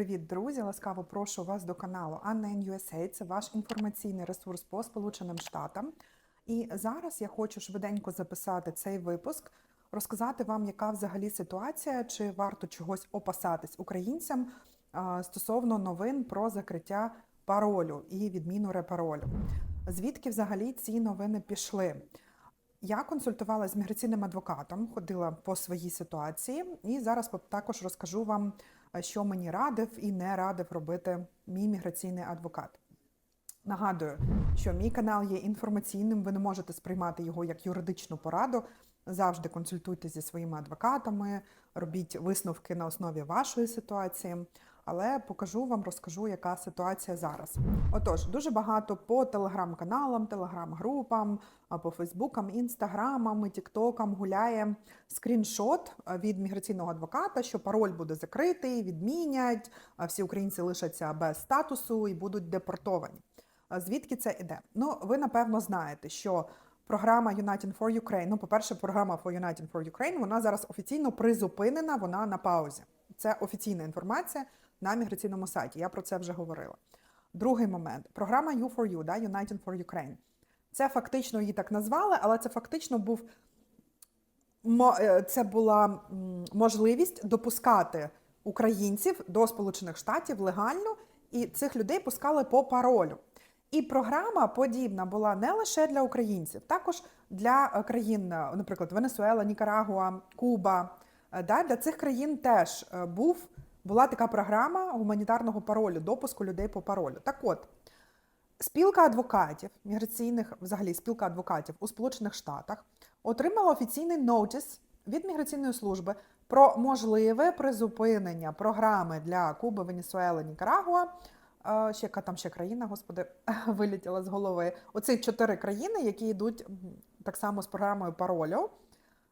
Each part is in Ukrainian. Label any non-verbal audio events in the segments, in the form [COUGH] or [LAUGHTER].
Привіт, друзі! Ласкаво прошу вас до каналу Anna USA. Це ваш інформаційний ресурс по Сполученим Штатам. І зараз я хочу швиденько записати цей випуск, розказати вам, яка взагалі ситуація, чи варто чогось опасатись українцям стосовно новин про закриття паролю і відміну репаролю. Звідки взагалі ці новини пішли? Я консультувалася з міграційним адвокатом, ходила по своїй ситуації, і зараз також розкажу вам, що мені радив і не радив робити мій міграційний адвокат. Нагадую, що мій канал є інформаційним, ви не можете сприймати його як юридичну пораду. Завжди консультуйте зі своїми адвокатами, робіть висновки на основі вашої ситуації. Але покажу вам, розкажу, яка ситуація зараз. Отож, дуже багато по телеграм-каналам, телеграм-групам, по Фейсбукам, інстаграмам, тіктокам гуляє скріншот від міграційного адвоката, що пароль буде закритий, відмінять, всі українці лишаться без статусу і будуть депортовані. Звідки це іде? Ну, ви напевно знаєте, що програма United for Ukraine, ну, по-перше, програма for United for Ukraine, вона зараз офіційно призупинена, вона на паузі. Це офіційна інформація на міграційному сайті. Я про це вже говорила. Другий момент. Програма U4U, да, United for Ukraine. Це фактично її так назвали, але це фактично був е, це була можливість допускати українців до Сполучених Штатів легально, і цих людей пускали по паролю. І програма подібна була не лише для українців, також для е, країн, е, наприклад, Венесуела, Нікарагуа, Куба. Да, для цих країн теж був, була така програма гуманітарного паролю, допуску людей по паролю. Так от, спілка адвокатів, міграційних, взагалі спілка адвокатів у Сполучених Штатах отримала офіційний нотіс від міграційної служби про можливе призупинення програми для Куби, Венесуели, Нікарагуа. Е, Ще яка там ще країна, господи, [LAUGHS] вилетіла з голови. Оці чотири країни, які йдуть так само з програмою паролю.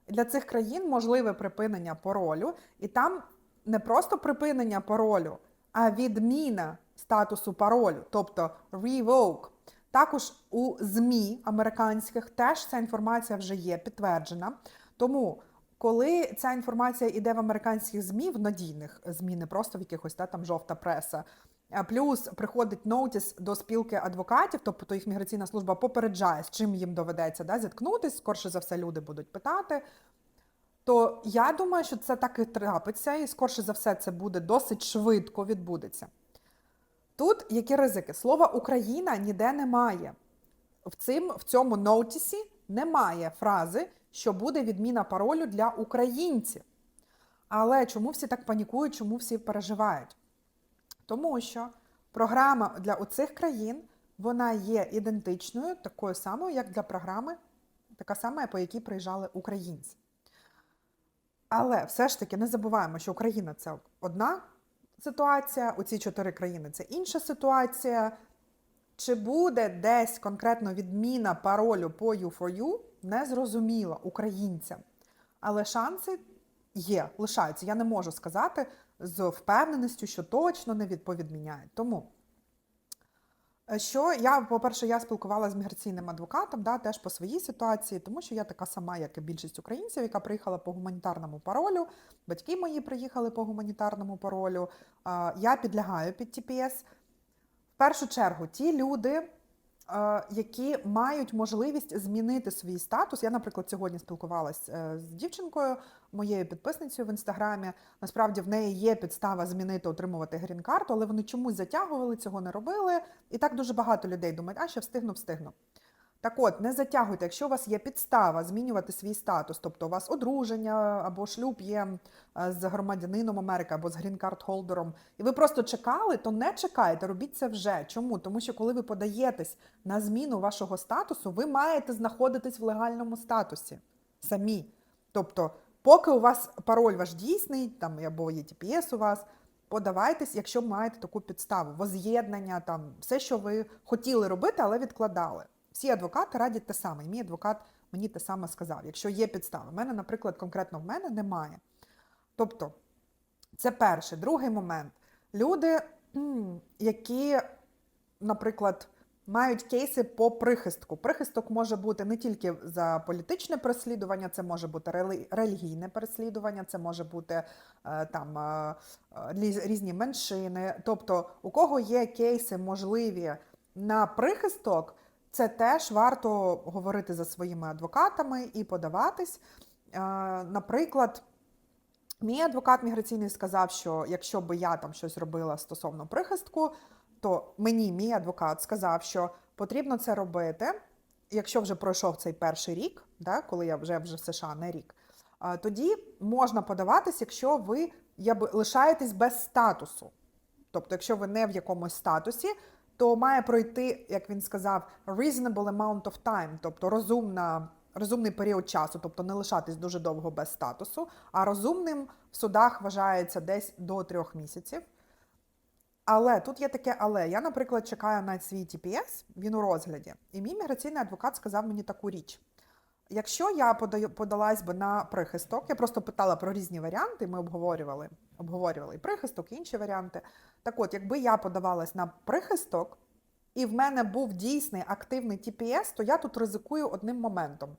Для цих країн можливе припинення паролю, і там не просто припинення паролю, а відміна статусу паролю, тобто revoke. Також у ЗМІ американських теж ця інформація вже є підтверджена. Тому, коли ця інформація йде в американських ЗМІ, в надійних ЗМІ, не просто в якихось та, там жовта преса, плюс приходить ноутіс до спілки адвокатів, тобто їх міграційна служба попереджає, з чим їм доведеться да, зіткнутись, скорше за все люди будуть питати. То я думаю, що це так і трапиться, і скорше за все це буде досить швидко відбудеться. Тут які ризики? Слова Україна ніде немає. В, цим, в цьому ноутісі немає фрази, що буде відміна паролю для українців. Але чому всі так панікують, чому всі переживають? Тому що програма для оцих країн вона є ідентичною, такою самою, як для програми, така сама, по якій приїжджали українці. Але все ж таки не забуваємо, що Україна це одна ситуація, оці чотири країни це інша ситуація. Чи буде десь конкретно відміна паролю по U4U, не зрозуміло українцям. Але шанси є, лишаються. Я не можу сказати з впевненістю, що точно не відповідміняють. Тому, що я, по-перше, я спілкувалася з міграційним адвокатом, да, теж по своїй ситуації, тому що я така сама, як і більшість українців, яка приїхала по гуманітарному паролю. Батьки мої приїхали по гуманітарному паролю. Я підлягаю під TPS. В першу чергу, ті люди, е, які мають можливість змінити свій статус. Я, наприклад, сьогодні спілкувалася з дівчинкою, моєю підписницею в інстаграмі. Насправді в неї є підстава змінити, отримувати грін-карту, але вони чомусь затягували, цього не робили. І так дуже багато людей думають, а ще встигну, встигну. Так от, не затягуйте, якщо у вас є підстава змінювати свій статус, тобто у вас одруження або шлюб є е, з громадянином Америки або з грін-карт-холдером, і ви просто чекали, то не чекайте, робіть це вже. Чому? Тому що коли ви подаєтесь на зміну вашого статусу, ви маєте знаходитись в легальному статусі самі. Тобто, поки у вас пароль ваш дійсний, там або є TPS у вас, подавайтесь, якщо маєте таку підставу, воз'єднання, там все, що ви хотіли робити, але відкладали. Всі адвокати радять те саме. І мій адвокат мені те саме сказав. Якщо є підстави, У мене, наприклад, конкретно в мене немає. Тобто, це перший. Другий момент. Люди, які, наприклад, мають кейси по прихистку. Прихисток може бути не тільки за політичне переслідування, це може бути релігійне переслідування, це може бути е, там е, е, різні меншини. Тобто, у кого є кейси можливі на прихисток, це теж варто говорити за своїми адвокатами і подаватись. Е, Наприклад, Мій адвокат міграційний сказав, що якщо би я там щось робила стосовно прихистку, то мені мій адвокат сказав, що потрібно це робити, якщо вже пройшов цей перший рік, да, коли я вже вже в США не рік, тоді можна подаватись, якщо ви я би- лишаєтесь без статусу. Тобто, якщо ви не в якомусь статусі, то має пройти, як він сказав, reasonable amount of time, тобто розумна, розумний період часу, тобто не лишатись дуже довго без статусу. А розумним в судах вважається десь до трьох місяців. Але тут є таке але. Я, наприклад, чекаю на свій TPS, він у розгляді, і мій міграційний адвокат сказав мені таку річ. Якщо я подаю, подалась би на прихисток, я просто питала про різні варіанти, ми обговорювали, обговорювали і прихисток, і інші варіанти. Так от, якби я подавалась на прихисток, і в мене був дійсний активний TPS, то я тут ризикую одним моментом.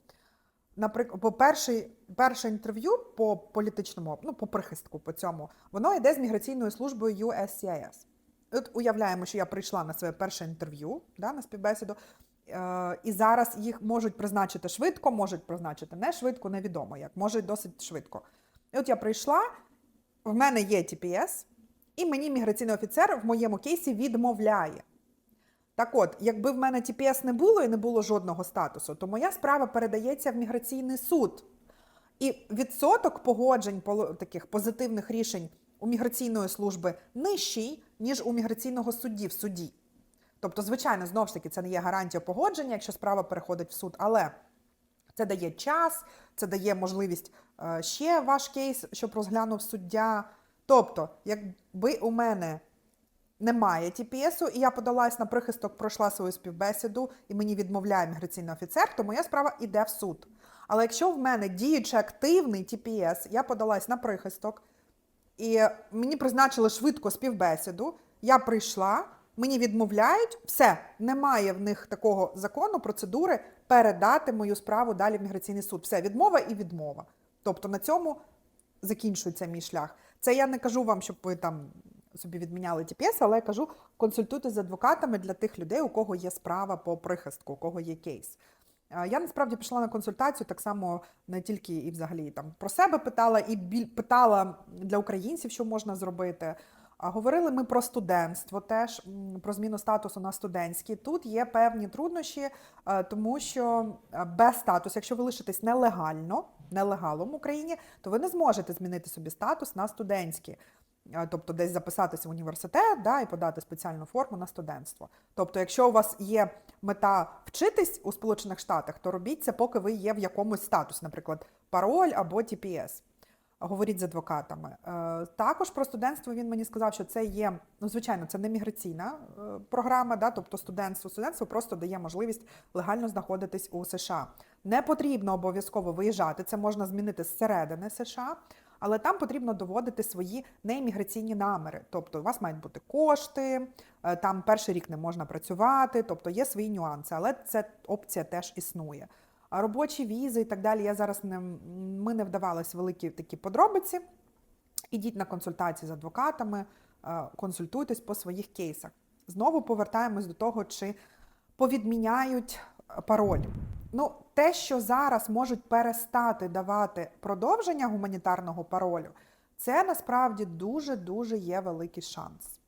Наприклад, по перший, перше інтерв'ю по політичному, ну по прихистку, по цьому, воно йде з міграційною службою USCIS. От уявляємо, що я прийшла на своє перше інтерв'ю, да, на співбесіду, і зараз їх можуть призначити швидко, можуть призначити не швидко, невідомо як, може досить швидко. І от я прийшла, в мене є TPS, і мені міграційний офіцер в моєму кейсі відмовляє. Так от, якби в мене TPS не було і не було жодного статусу, то моя справа передається в міграційний суд. І відсоток погоджень таких позитивних рішень у міграційної служби нижчий, ніж у міграційного судді в суді. Тобто, звичайно, знову ж таки, це не є гарантія погодження, якщо справа переходить в суд, але це дає час, це дає можливість е, ще ваш кейс, щоб розглянув суддя. Тобто, якби у мене немає TPS-у, і я подалась на прихисток, пройшла свою співбесіду, і мені відмовляє міграційний офіцер, то моя справа йде в суд. Але якщо в мене діючи активний TPS, я подалась на прихисток, і мені призначили швидко співбесіду, я прийшла, мені відмовляють, все, немає в них такого закону, процедури передати мою справу далі в міграційний суд. Все, відмова і відмова. Тобто на цьому закінчується мій шлях. Це я не кажу вам, щоб ви там собі відміняли TPS, але я кажу, консультуйте з адвокатами для тих людей, у кого є справа по прихистку, у кого є кейс. Е, Я насправді пішла на консультацію так само не тільки і взагалі там про себе питала, і біль питала для українців, що можна зробити. А Говорили ми про студентство, теж про зміну статусу на студентський. Тут є певні труднощі, е, тому що е, без статусу, якщо ви лишитесь нелегально, нелегалом в Україні, то ви не зможете змінити собі статус на студентський. Е, Тобто десь записатися в університет да, і подати спеціальну форму на студентство. Тобто, якщо у вас є мета вчитись у Сполучених Штатах, то робіть це, поки ви є в якомусь статусі, наприклад, пароль або TPS. Говоріть з адвокатами. Е, Також про студентство він мені сказав, що це є, ну звичайно, це не міграційна е, програма, да, тобто студентство. Студентство просто дає можливість легально знаходитись у США. Не потрібно обов'язково виїжджати, це можна змінити зсередини США, але там потрібно доводити свої неімміграційні наміри. Тобто у вас мають бути кошти, е, там перший рік не можна працювати, тобто є свої нюанси, але ця опція теж існує. Робочі візи і так далі. Я зараз не ми не вдавалися великі такі подробиці. Ідіть на консультації з адвокатами, е, консультуйтесь по своїх кейсах. Знову повертаємось до того, чи повідміняють пароль. Ну, те, що зараз можуть перестати давати продовження гуманітарного паролю, це насправді дуже дуже є великий шанс.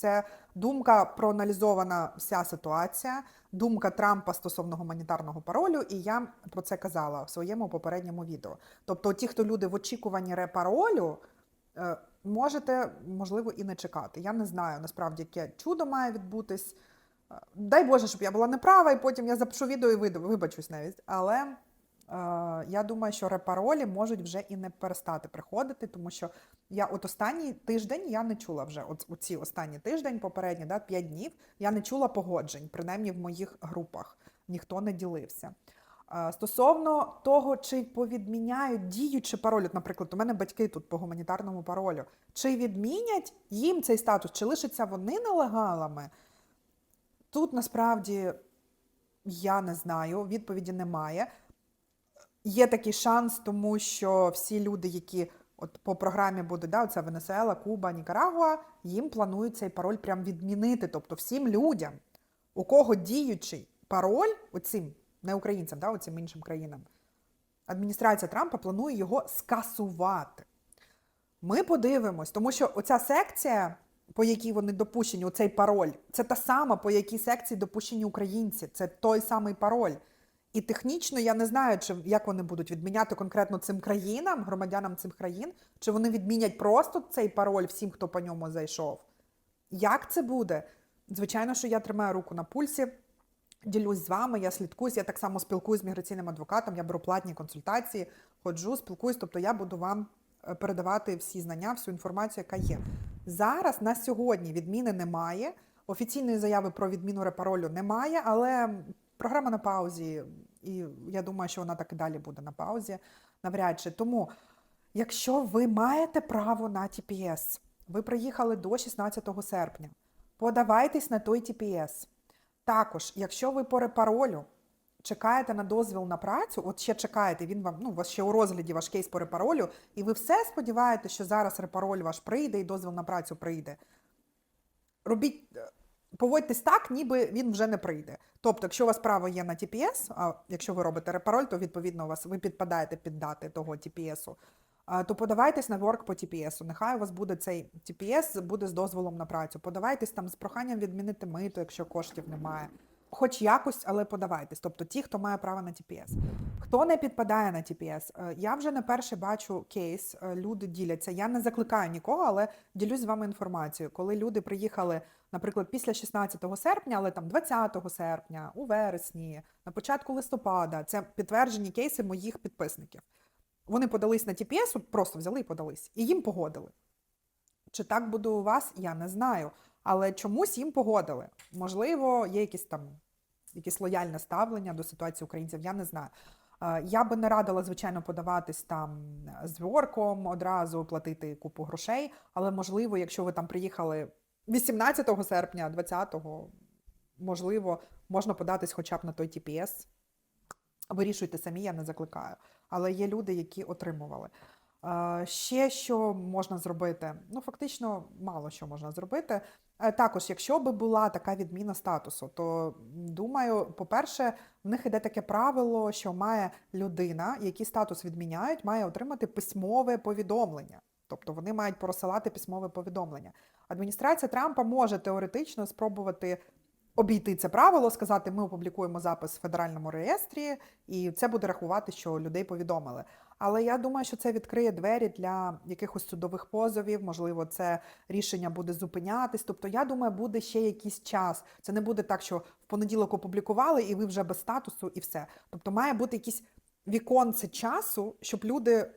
Це думка проаналізована вся ситуація, думка Трампа стосовно гуманітарного паролю, і я про це казала в своєму попередньому відео. Тобто, ті, хто люди в очікуванні репаролю, е, можете, можливо, і не чекати. Я не знаю насправді, яке чудо має відбутись. Е, Дай Боже, щоб я була неправа, і потім я запишу відео і вибачусь навіть. Але я думаю, що репаролі можуть вже і не перестати приходити, тому що я от останній тиждень я не чула вже, от у ці останні тиждень, попередні, да, 5 днів, я не чула погоджень, принаймні в моїх групах. Ніхто не ділився. Е, Стосовно того, чи повідміняють діючі пароль, от, наприклад, у мене батьки тут по гуманітарному паролю, чи відмінять їм цей статус, чи лишаться вони нелегалами? Тут насправді я не знаю, відповіді немає. Є такий шанс, тому що всі люди, які от по програмі будуть, да, оце Венесуела, Куба, Нікарагуа, їм планують цей пароль прям відмінити. Тобто всім людям, у кого діючий пароль, оцим, не українцям, да, оцим іншим країнам, адміністрація Трампа планує його скасувати. Ми подивимось, тому що оця секція, по якій вони допущені, оцей пароль, це та сама, по якій секції допущені українці. Це той самий пароль. І технічно я не знаю, чи як вони будуть відміняти конкретно цим країнам, громадянам цих країн, чи вони відмінять просто цей пароль всім, хто по ньому зайшов. Як це буде? Звичайно, що я тримаю руку на пульсі, ділюсь з вами, я слідкуюсь, я так само спілкуюсь з міграційним адвокатом, я беру платні консультації, ходжу, спілкуюсь, тобто я буду вам е, передавати всі знання, всю інформацію, яка є. Зараз на сьогодні відміни немає. Офіційної заяви про відміну репаролю немає, але програма на паузі, і я думаю, що вона так і далі буде на паузі, навряд чи. Тому, якщо ви маєте право на TPS, ви приїхали до 16 серпня, подавайтесь на той TPS. Також, якщо ви по репаролю чекаєте на дозвіл на працю, от ще чекаєте, він вам, ну, вас ще у розгляді ваш кейс по репаролю, і ви все сподіваєтеся, що зараз репароль ваш прийде і дозвіл на працю прийде. Робіть, поводьтесь так, ніби він вже не прийде. Тобто, якщо у вас право є на TPS, а якщо ви робите репароль, то відповідно у вас ви підпадаєте під дати того TPS, то подавайтесь на ворк по TPS. Нехай у вас буде цей TPS, буде з дозволом на працю. Подавайтесь там з проханням відмінити мито, якщо коштів немає. Хоч якось, але подавайтесь. Тобто ті, хто має право на TPS. Хто не підпадає на TPS, Е, я вже не перше бачу кейс, е, люди діляться. Я не закликаю нікого, але ділюсь з вами інформацією. Коли люди приїхали, наприклад, після 16 серпня, але там 20 серпня, у вересні, на початку листопада, це підтверджені кейси моїх підписників. Вони подались на TPS, просто взяли і подались, і їм погодили. Чи так буде у вас, я не знаю. Але чомусь їм погодили. Можливо, є якісь там якесь лояльне ставлення до ситуації українців, я не знаю. Е, Я би не радила, звичайно, подаватись там з ворком одразу, платити купу грошей. Але можливо, якщо ви там приїхали 18 серпня, 20-го, можливо, можна податись хоча б на той TPS. Вирішуйте самі, я не закликаю. Але є люди, які отримували. Е, Ще що можна зробити? Ну, фактично, мало що можна зробити. Е, Також, якщо би була така відміна статусу, то думаю, по-перше, в них іде таке правило, що має людина, який статус відміняють, має отримати письмове повідомлення. Тобто вони мають просилати письмове повідомлення. Адміністрація Трампа може теоретично спробувати обійти це правило, сказати, ми опублікуємо запис в федеральному реєстрі, і це буде рахувати, що людей повідомили. Але я думаю, що це відкриє двері для якихось судових позовів. Можливо, це рішення буде зупинятись. Тобто, я думаю, буде ще якийсь час. Це не буде так, що в понеділок опублікували, і ви вже без статусу, і все. Тобто, має бути якийсь віконце часу, щоб люди,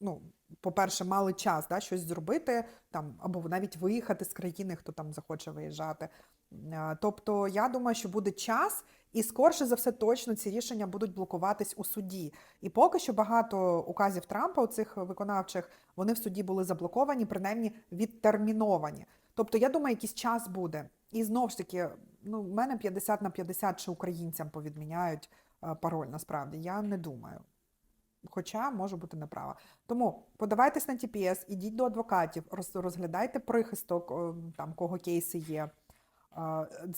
ну. По-перше, мали час да, щось зробити там або навіть виїхати з країни, хто там захоче виїжджати. Е, Тобто, я думаю, що буде час, і скорше за все точно ці рішення будуть блокуватись у суді. І поки що багато указів Трампа, у цих виконавчих, вони в суді були заблоковані, принаймні відтерміновані. Тобто, я думаю, якийсь час буде. І знову ж таки, ну, в мене 50 на 50 чи українцям повідміняють е, пароль, насправді. Я не думаю. Хоча можу бути неправа. Тому подавайтесь на TPS, ідіть до адвокатів, роз- розглядайте прихисток, там кого кейси є.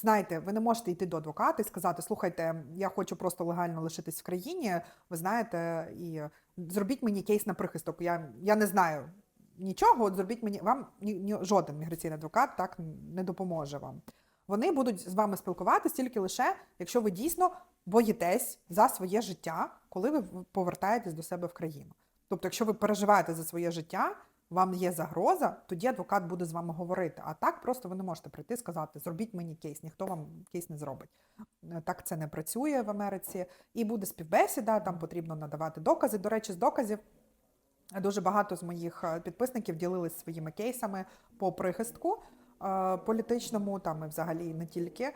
Знаєте, ви не можете йти до адвоката і сказати: слухайте, я хочу просто легально лишитись в країні. Ви знаєте, і зробіть мені кейс на прихисток. Я, я не знаю нічого. От зробіть мені вам ні, ні, жоден міграційний адвокат так не допоможе вам. Вони будуть з вами спілкуватися тільки лише, якщо ви дійсно боїтесь за своє життя, коли ви повертаєтесь до себе в країну. Тобто, якщо ви переживаєте за своє життя, вам є загроза, тоді адвокат буде з вами говорити. А так просто ви не можете прийти і сказати, зробіть мені кейс, ніхто вам кейс не зробить. Е, Так це не працює в Америці. І буде співбесіда, там потрібно надавати докази. До речі, з доказів Дуже багато з моїх е, підписників ділились своїми кейсами по прихистку е, політичному, там і взагалі не тільки.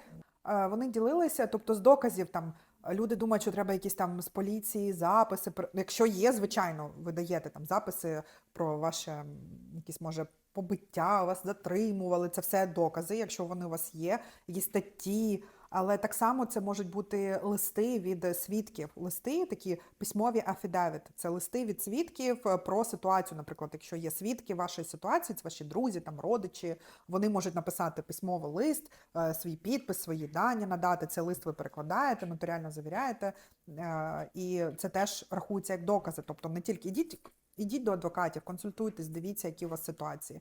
Вони ділилися, тобто з доказів там люди думають, що треба якісь там з поліції записи. про- Якщо є, звичайно, ви даєте там записи про ваше якісь може побиття, вас затримували. Це все докази, якщо вони у вас є, якісь статті. Але так само це можуть бути листи від свідків, листи, такі письмові афідевіт. Це листи від свідків е, про ситуацію. Наприклад, якщо є свідки вашої ситуації, це ваші друзі, там родичі, вони можуть написати письмовий лист, е, свій підпис, свої дані надати. Цей лист ви перекладаєте, нотаріально завіряєте, е, і це теж рахується як докази. Тобто не тільки ідіть, ідіть до адвокатів, консультуйтесь, дивіться, які у вас ситуації.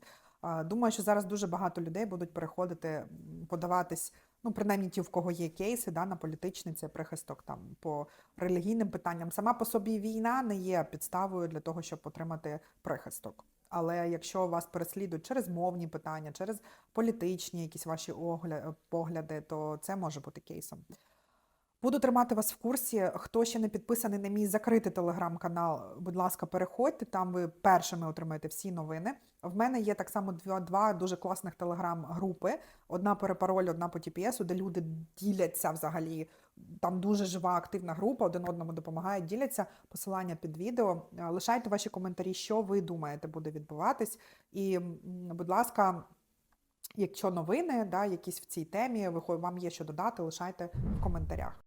Думаю, що зараз дуже багато людей будуть переходити, подаватись, ну принаймні ті, в кого є кейси, да, на політичний це прихисток там по релігійним питанням. Сама по собі війна не є підставою для того, щоб отримати прихисток. Але якщо вас переслідують через мовні питання, через політичні якісь ваші огля- погляди, то це може бути кейсом. Буду тримати вас в курсі. Хто ще не підписаний на мій закритий телеграм-канал, будь ласка, переходьте. Там ви першими отримаєте всі новини. В мене є так само два, два дуже класних телеграм-групи: одна по репаролю, одна по TPS, де люди діляться взагалі. Там дуже жива активна група, один одному допомагає, діляться. Посилання під відео. Лишайте ваші коментарі, що ви думаєте буде відбуватись. І, будь ласка, якщо новини, да, якісь в цій темі, ви вам є що додати, лишайте в коментарях.